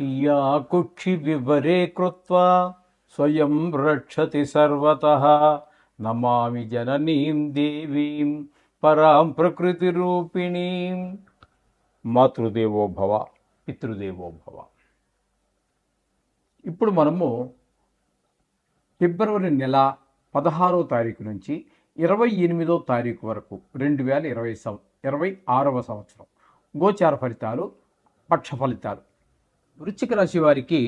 Yeah వివరే కృత్వా స్వయం రక్షతి సర్వత. నమామి జననీం దేవీం పరాం ప్రకృతి రూపిణీం. మాతృదేవో భవ పితృదేవో భవ. ఇప్పుడు మనము ఫిబ్రవరి నెల పదహారో తారీఖు నుంచి ఇరవై ఎనిమిదో తారీఖు వరకు రెండు వేల ఇరవై సంవ ఇరవై ఆరవ సంవత్సరం గోచార ఫలితాలు పక్ష ఫలితాలు. వృశ్చిక రాశి వారికి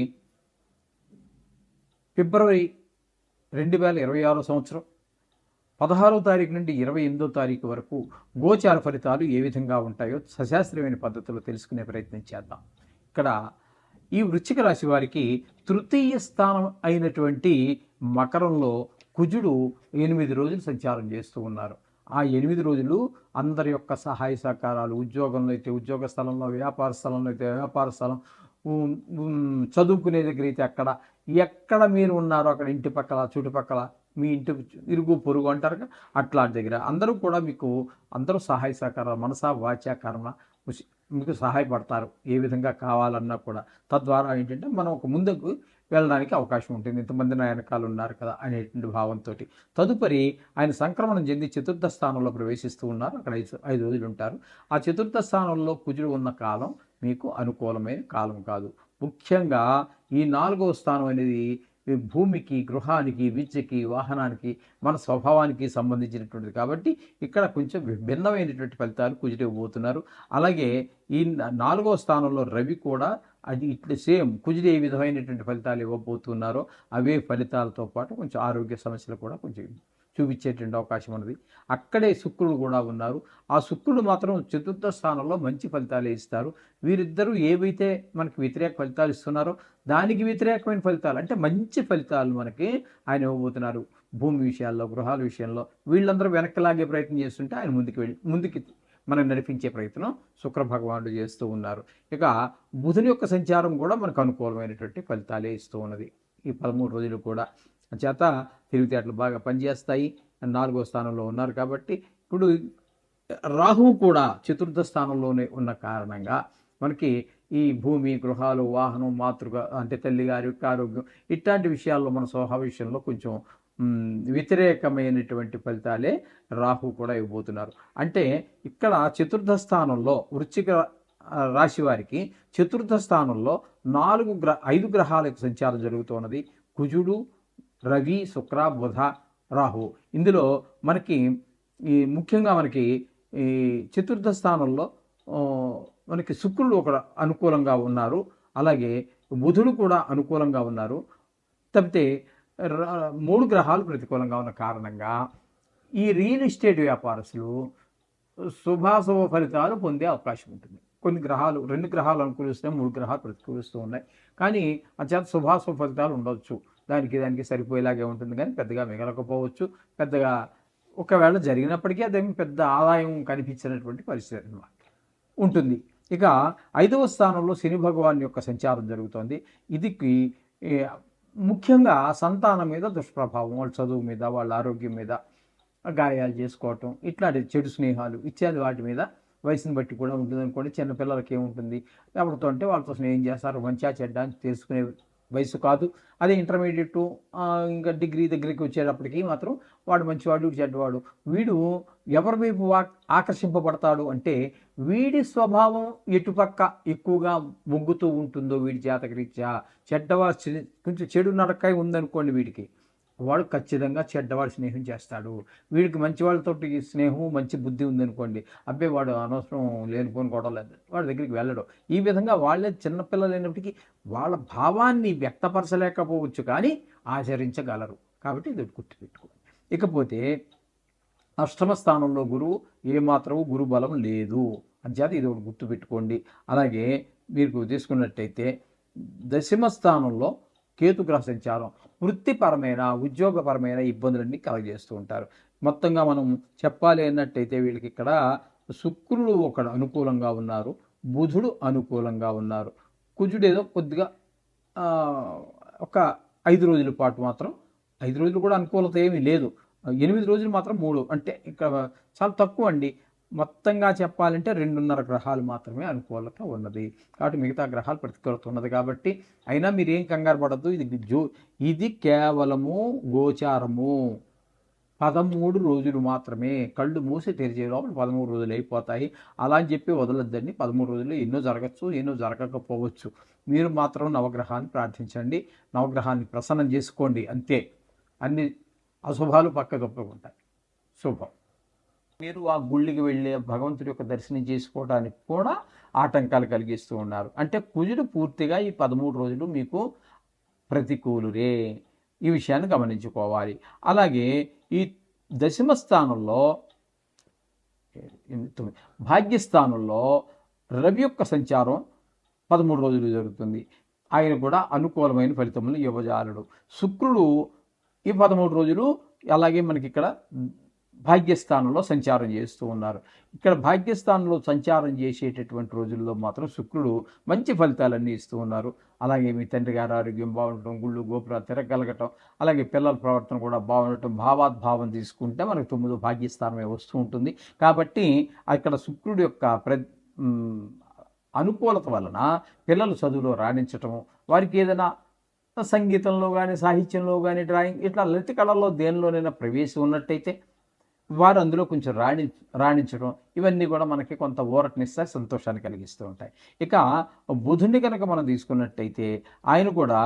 ఫిబ్రవరి రెండు వేల ఇరవై ఆరో సంవత్సరం పదహారో తారీఖు నుండి ఇరవై ఎనిమిదో తారీఖు వరకు గోచార ఫలితాలు ఏ విధంగా ఉంటాయో సశాస్త్రమైన పద్ధతిలో తెలుసుకునే ప్రయత్నం చేద్దాం. ఇక్కడ ఈ వృశ్చిక రాశి వారికి తృతీయ స్థానం అయినటువంటి మకరంలో కుజుడు ఎనిమిది రోజులు సంచారం చేస్తూ ఉన్నారు. ఆ ఎనిమిది రోజులు అందరి యొక్క సహాయ సహకారాలు ఉద్యోగంలో అయితే ఉద్యోగ స్థలంలో వ్యాపార స్థలంలో అయితే వ్యాపార స్థలం చదువుకునే దగ్గర అయితే అక్కడ ఎక్కడ మీరు ఉన్నారో అక్కడ ఇంటి పక్కల చుట్టుపక్కల మీ ఇంటి ఇరుగు పొరుగు అంటారు కదా, అట్లాంటి దగ్గర. అందరూ కూడా మీకు అందరూ సహాయ సహకారాలు మనసా వాచ కర్మ మీకు సహాయపడతారు. ఏ విధంగా కావాలన్నా కూడా. తద్వారా ఏంటంటే మనం ఒక ముందుకు వెళ్ళడానికి అవకాశం ఉంటుంది. ఇంతమంది నా వెనకాల ఉన్నారు కదా అనేటువంటి భావంతో తదుపరి ఆయన సంక్రమణం చెంది చతుర్థ స్థానంలో ప్రవేశిస్తూ ఉన్నారు. అక్కడ ఐదు ఐదు రోజులు ఉంటారు. ఆ చతుర్థ స్థానంలో కుజుడు ఉన్న కాలం మీకు అనుకూలమైన కాలం కాదు. ముఖ్యంగా ఈ నాలుగవ స్థానం అనేది భూమికి గృహానికి విద్యకి వాహనానికి మన స్వభావానికి సంబంధించినటువంటిది కాబట్టి ఇక్కడ కొంచెం భిన్నమైనటువంటి ఫలితాలు కుజిటి అలాగే ఈ నాలుగవ స్థానంలో రవి కూడా అది ఇట్లా సేమ్ కుజిరి ఏ విధమైనటువంటి ఫలితాలు ఇవ్వబోతున్నారో అవే ఫలితాలతో పాటు కొంచెం ఆరోగ్య సమస్యలు కూడా కొంచెం చూపించేటువంటి అవకాశం ఉన్నది. అక్కడే శుక్రుడు కూడా ఉన్నారు. ఆ శుక్రుడు మాత్రం చతుర్థ స్థానంలో మంచి ఫలితాలు ఇస్తారు. వీరిద్దరూ ఏవైతే మనకి వ్యతిరేక ఫలితాలు ఇస్తున్నారో దానికి వ్యతిరేకమైన ఫలితాలు అంటే మంచి ఫలితాలు మనకి ఆయన ఇవ్వబోతున్నారు. భూమి విషయాల్లో గృహాల విషయంలో వీళ్ళందరూ వెనక్కి లాగే ప్రయత్నం చేస్తుంటే ఆయన ముందుకు వెళ్ళి ముందుకి మనం నడిపించే ప్రయత్నం శుక్ర భగవానుడు చేస్తూ ఉన్నారు. ఇక బుధుని యొక్క సంచారం కూడా మనకు అనుకూలమైనటువంటి ఫలితాలే ఇస్తూ ఉన్నది. ఈ పదమూడు రోజులు కూడా చేత తెలివితేటలు బాగా పనిచేస్తాయి. నాలుగో స్థానంలో ఉన్నారు కాబట్టి ఇప్పుడు రాహువు కూడా చతుర్థ స్థానంలోనే ఉన్న కారణంగా మనకి ఈ భూమి గృహాలు వాహనం మాతృక అంటే తల్లి గారి యొక్క ఆరోగ్యం ఇట్లాంటి విషయాల్లో మన స్వభావ విషయంలో కొంచెం వ్యతిరేకమైనటువంటి ఫలితాలే రాహు కూడా ఇవ్వబోతున్నారు. అంటే ఇక్కడ చతుర్థ స్థానంలో వృచ్చిక రాశి వారికి చతుర్థ స్థానంలో నాలుగు గ్ర ఐదు గ్రహాల యొక్క సంచారం జరుగుతున్నది కుజుడు రవి శుక్ర బుధ రాహు. ఇందులో మనకి ఈ ముఖ్యంగా మనకి ఈ చతుర్థ స్థానంలో మనకి శుక్రుడు ఒక అనుకూలంగా ఉన్నారు. అలాగే బుధుడు కూడా అనుకూలంగా ఉన్నారు. తప్పితే మూడు గ్రహాలు ప్రతికూలంగా ఉన్న కారణంగా ఈ రియల్ ఎస్టేట్ వ్యాపారస్తులు శుభాశుభ ఫలితాలు పొందే అవకాశం ఉంటుంది. కొన్ని గ్రహాలు రెండు గ్రహాలు అనుకూలిస్తే మూడు గ్రహాలు ప్రతికూలిస్తూ ఉన్నాయి. కానీ అత్యంత శుభాశుభ ఫలితాలు ఉండవచ్చు దానికి దానికి సరిపోయేలాగే ఉంటుంది కానీ పెద్దగా మిగలకపోవచ్చు. పెద్దగా ఒకవేళ జరిగినప్పటికీ అదేమి పెద్ద ఆదాయం కనిపించినటువంటి పరిస్థితి అనమాట ఉంటుంది. ఇక ఐదవ స్థానంలో శని భగవాన్ యొక్క సంచారం జరుగుతోంది. ఇది ముఖ్యంగా సంతానం మీద దుష్ప్రభావం వాళ్ళ చదువు మీద వాళ్ళ ఆరోగ్యం మీద గాయాలు చేసుకోవటం ఇట్లాంటి చెడు స్నేహాలు ఇత్యాది వాటి మీద వయసుని బట్టి కూడా ఉంటుంది అనుకోండి చిన్నపిల్లలకి ఏముంటుంది? ఎవరితో అంటే వాళ్ళతో స్నేహం చేస్తారు. మంచిగా చెడ్డ అని తెలుసుకునే వయసు కాదు. అదే ఇంటర్మీడియట్ ఇంకా డిగ్రీ దగ్గరికి వచ్చేటప్పటికి మాత్రం వాడు మంచివాడు చెడ్డవాడు. వీడు ఎవరి వైపు వా- ఆకర్షింపబడతాడు అంటే వీడి స్వభావం ఎటుపక్క ఎక్కువగా మొగ్గుతూ ఉంటుందో వీడి జాతకరీత్యా చెడ్డవా కొంచెం చెడు నడకాయ ఉందనుకోండి వీడికి. వాడు ఖచ్చితంగా చెడ్డవాడు స్నేహం చేస్తాడు. వీడికి మంచి వాళ్ళతోటి స్నేహం మంచి బుద్ధి ఉందనుకోండి అబ్బాయి వాడు అనవసరం లేనిపోని గొడవలేదు వాడి దగ్గరికి వెళ్ళడు. ఈ విధంగా వాళ్ళే చిన్నపిల్లలు అయినప్పటికీ వాళ్ళ భావాన్ని వ్యక్తపరచలేకపోవచ్చు కానీ ఆచరించగలరు. కాబట్టి ఇది గుర్తుపెట్టుకోండి ఇకపోతే అష్టమ స్థానంలో గురువు ఏమాత్రం గురు బలం లేదు. అంచేత ఇది ఒకటి గుర్తుపెట్టుకోండి అలాగే మీరు తీసుకున్నట్టయితే దశమ స్థానంలో కేతుగ్రహ సంచారం. వృత్తిపరమైన ఉద్యోగపరమైన ఇబ్బందులన్నీ కలగజేస్తూ ఉంటారు. మొత్తంగా మనం చెప్పాలి అన్నట్టయితే వీళ్ళకి ఇక్కడ శుక్రుడు ఒకడు అనుకూలంగా ఉన్నారు బుధుడు అనుకూలంగా ఉన్నారు. కుజుడు ఏదో కొద్దిగా ఒక ఐదు రోజుల పాటు మాత్రం ఐదు రోజులు కూడా అనుకూలత ఏమీ లేదు. ఎనిమిది రోజులు మాత్రం మూడు అంటే ఇక్కడ చాలా తక్కువ అండి మొత్తంగా చెప్పాలంటే రెండున్నర గ్రహాలు మాత్రమే అనుకూలత ఉన్నది. కాబట్టి మిగతా గ్రహాలు ప్రతికూలత ఉన్నది కాబట్టి అయినా మీరు ఏం కంగారు పడద్దు. ఇది జో ఇది కేవలము గోచారము. పదమూడు రోజులు మాత్రమే. కళ్ళు మూసి తెరిచే లోపల పదమూడు రోజులు అయిపోతాయి. అలా అని చెప్పి వదలొద్దండి. పదమూడు రోజులు ఎన్నో జరగచ్చు ఎన్నో జరగకపోవచ్చు. మీరు మాత్రం నవగ్రహాన్ని ప్రార్థించండి. నవగ్రహాన్ని ప్రసన్నం చేసుకోండి. అంతే. అన్ని అశుభాలు పక్క తప్పుకుంటాయి శుభం. మీరు ఆ గుళ్ళకి వెళ్ళే భగవంతుడి యొక్క దర్శనం చేసుకోవడానికి కూడా ఆటంకాలు కలిగిస్తూ ఉన్నారు. అంటే కుజుడు పూర్తిగా ఈ పదమూడు రోజులు మీకు ప్రతికూలురే. ఈ విషయాన్ని గమనించుకోవాలి. అలాగే ఈ దశమ స్థానంలో తొమ్మిది, భాగ్యస్థానంలో రవి యొక్క సంచారం పదమూడు రోజులు జరుగుతుంది. ఆయన కూడా అనుకూలమైన ఫలితములు యువజాలుడు శుక్రుడు ఈ పదమూడు రోజులు అలాగే మనకి ఇక్కడ భాగ్యస్థానంలో సంచారం చేస్తూ ఉన్నారు. ఇక్కడ భాగ్యస్థానంలో సంచారం చేసేటటువంటి రోజుల్లో మాత్రం శుక్రుడు మంచి ఫలితాలన్నీ ఇస్తూ ఉన్నారు. అలాగే మీ తండ్రి గారి ఆరోగ్యం బాగుండటం గుళ్ళు గోపురాలు తిరగలగటం అలాగే పిల్లల ప్రవర్తన కూడా బాగుండటం భావాద్భావం తీసుకుంటే మనకు తొమ్మిదో భాగ్యస్థానమే వస్తూ ఉంటుంది. కాబట్టి అక్కడ శుక్రుడు యొక్క ప్ర అనుకూలత వలన పిల్లలు చదువులో రాణించటం వారికి ఏదైనా సంగీతంలో కానీ సాహిత్యంలో కానీ డ్రాయింగ్ ఇట్లా లలిత కళల్లో దేనిలోనైనా ప్రవేశం ఉన్నట్టయితే వారు అందులో కొంచెం రాణి రాణించడం ఇవన్నీ కూడా మనకి కొంత ఊరటనిస్తాయి సంతోషాన్ని కలిగిస్తూ ఉంటాయి. ఇక బుధుని కనుక మనం తీసుకున్నట్టయితే ఆయన కూడా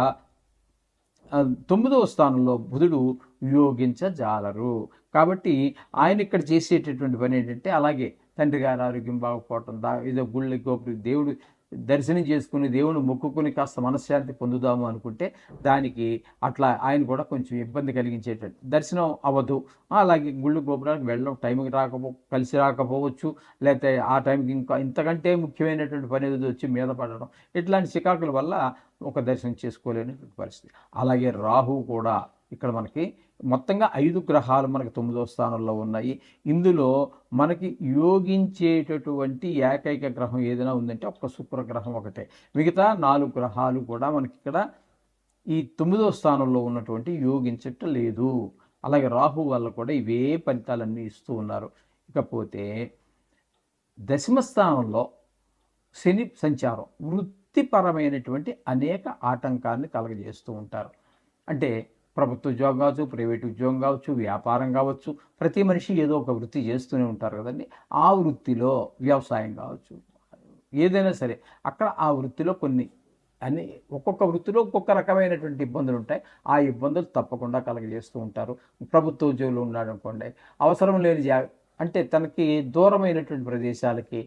తొమ్మిదవ స్థానంలో బుధుడు యోగించజాలరు. కాబట్టి ఆయన ఇక్కడ చేసేటటువంటి పని ఏంటంటే అలాగే తండ్రి గారి ఆరోగ్యం బాగుపోవటం దా ఏదో గుళ్ళకి గోపురి దేవుడు దర్శనం చేసుకుని దేవుని మొక్కుకుని కాస్త మనశ్శాంతి పొందుదాము అనుకుంటే దానికి అట్లా ఆయన కూడా కొంచెం ఇబ్బంది కలిగించేటట్టు. దర్శనం అవ్వదు. అలాగే గుళ్ళు గోపురానికి వెళ్ళడం టైంకి రాకపో కలిసి రాకపోవచ్చు. లేకపోతే ఆ టైంకి ఇంకా ఇంతకంటే ముఖ్యమైనటువంటి పని ఏదో వచ్చి మీద పడడం ఇట్లాంటి చికాకుల వల్ల ఒక దర్శనం చేసుకోలేనటువంటి పరిస్థితి. అలాగే రాహు కూడా ఇక్కడ మనకి మొత్తంగా ఐదు గ్రహాలు మనకి తొమ్మిదో స్థానంలో ఉన్నాయి. ఇందులో మనకి యోగించేటటువంటి ఏకైక గ్రహం ఏదైనా ఉందంటే ఒక శుక్రగ్రహం ఒకటే. మిగతా నాలుగు గ్రహాలు కూడా మనకి ఇక్కడ ఈ తొమ్మిదో స్థానంలో ఉన్నటువంటి యోగించటం లేదు. అలాగే రాహు వల్ల కూడా ఇవే ఫలితాలన్నీ ఇస్తూ ఉన్నారు. ఇకపోతే దశమ స్థానంలో శని సంచారం వృత్తిపరమైనటువంటి అనేక ఆటంకాన్ని కలగజేస్తూ ఉంటారు. అంటే ప్రభుత్వ ఉద్యోగం కావచ్చు ప్రైవేట్ ఉద్యోగం కావచ్చు వ్యాపారం కావచ్చు ప్రతి మనిషి ఏదో ఒక వృత్తి చేస్తూనే ఉంటారు కదండి. ఆ వృత్తిలో వ్యవసాయం కావచ్చు ఏదైనా సరే అక్కడ ఆ వృత్తిలో కొన్ని అన్ని ఒక్కొక్క వృత్తిలో ఒక్కొక్క రకమైనటువంటి ఇబ్బందులు ఉంటాయి. ఆ ఇబ్బందులు తప్పకుండా కలగజేస్తూ ఉంటారు. ప్రభుత్వ ఉద్యోగులు ఉన్నాడు అనుకోండి అవసరం లేని జా అంటే తనకి దూరమైనటువంటి ప్రదేశాలకి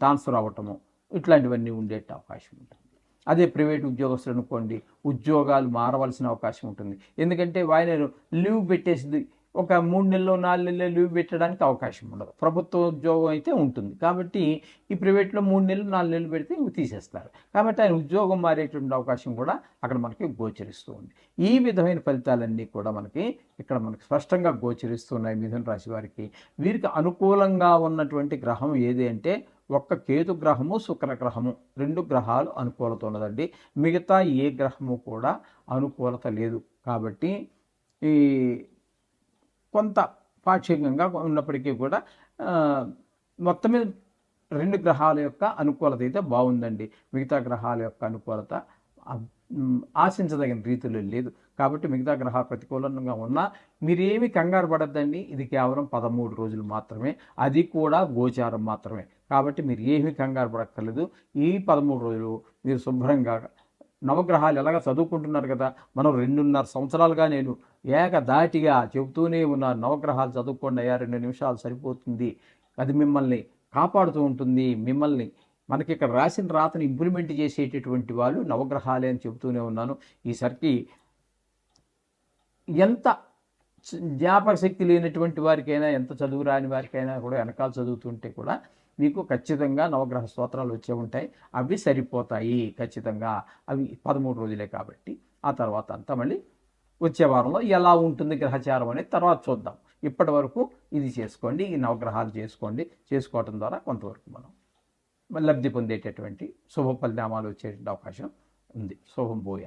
ట్రాన్స్ఫర్ అవ్వటము ఇట్లాంటివన్నీ ఉండే అవకాశం ఉంటుంది. అదే ప్రైవేట్ ఉద్యోగస్తులు అనుకోండి ఉద్యోగాలు మారవలసిన అవకాశం ఉంటుంది. ఎందుకంటే వాయినరు లీవ్ పెట్టేసింది ఒక మూడు నెలలు నాలుగు నెలలు లీవ్ పెట్టడానికి అవకాశం ఉండదు. ప్రభుత్వ ఉద్యోగం అయితే ఉంటుంది. కాబట్టి ఈ ప్రైవేట్లో మూడు నెలలు నాలుగు నెలలు పెడితే ఇవి తీసేస్తారు. కాబట్టి ఆయన ఉద్యోగం మారేటువంటి అవకాశం కూడా అక్కడ మనకి గోచరిస్తూ ఉంది. ఈ విధమైన ఫలితాలన్నీ కూడా మనకి ఇక్కడ మనకి స్పష్టంగా గోచరిస్తున్నాయి మిథున రాశి వారికి. వీరికి అనుకూలంగా ఉన్నటువంటి గ్రహం ఏది అంటే ఒక్క కేతు గ్రహము శుక్ర గ్రహము రెండు గ్రహాలు అనుకూలత ఉన్నదండి మిగతా ఏ గ్రహము కూడా అనుకూలత లేదు. కాబట్టి ఈ కొంత పాక్షికంగా ఉన్నప్పటికీ కూడా మొత్తం మీద రెండు గ్రహాల యొక్క అనుకూలత అయితే బాగుందండి. మిగతా గ్రహాల యొక్క అనుకూలత ఆశించదగిన రీతిలో లేదు. కాబట్టి మిగతా గ్రహ ప్రతికూలంగా ఉన్నా మీరేమి కంగారు పడద్దండి. ఇది కేవలం పదమూడు రోజులు మాత్రమే. అది కూడా గోచారం మాత్రమే. కాబట్టి మీరు ఏమీ కంగారు పడక్కర్లేదు. ఈ పదమూడు రోజులు మీరు శుభ్రంగా నవగ్రహాలు ఎలాగ చదువుకుంటున్నారు కదా? మనం రెండున్నర సంవత్సరాలుగా నేను ఏకదాటిగా చెబుతూనే ఉన్నాను నవగ్రహాలు చదువుకోండి అయ్యా రెండు నిమిషాలు సరిపోతుంది. అది మిమ్మల్ని కాపాడుతూ ఉంటుంది. మిమ్మల్ని మనకి ఇక్కడ రాసిన రాతను ఇంప్లిమెంట్ చేసేటటువంటి వాళ్ళు నవగ్రహాలే అని చెబుతూనే ఉన్నాను. ఈసరికి ఎంత జ్ఞాపక శక్తి లేనటువంటి వారికైనా ఎంత చదువు రాని వారికైనా కూడా వెనకాల చదువుతుంటే కూడా మీకు ఖచ్చితంగా నవగ్రహ స్తోత్రాలు వచ్చే ఉంటాయి. అవి సరిపోతాయి ఖచ్చితంగా. అవి పదమూడు రోజులే కాబట్టి ఆ తర్వాత అంతా మళ్ళీ వచ్చే వారంలో ఎలా ఉంటుంది గ్రహచారం అనేది తర్వాత చూద్దాం. ఇప్పటి వరకు ఇది చేసుకోండి ఈ నవగ్రహాలు చేసుకోండి. చేసుకోవటం ద్వారా కొంతవరకు మనం లబ్ధి పొందేటటువంటి శుభ పరిణామాలు వచ్చేటువంటి అవకాశం ఉంది. శుభం పోయా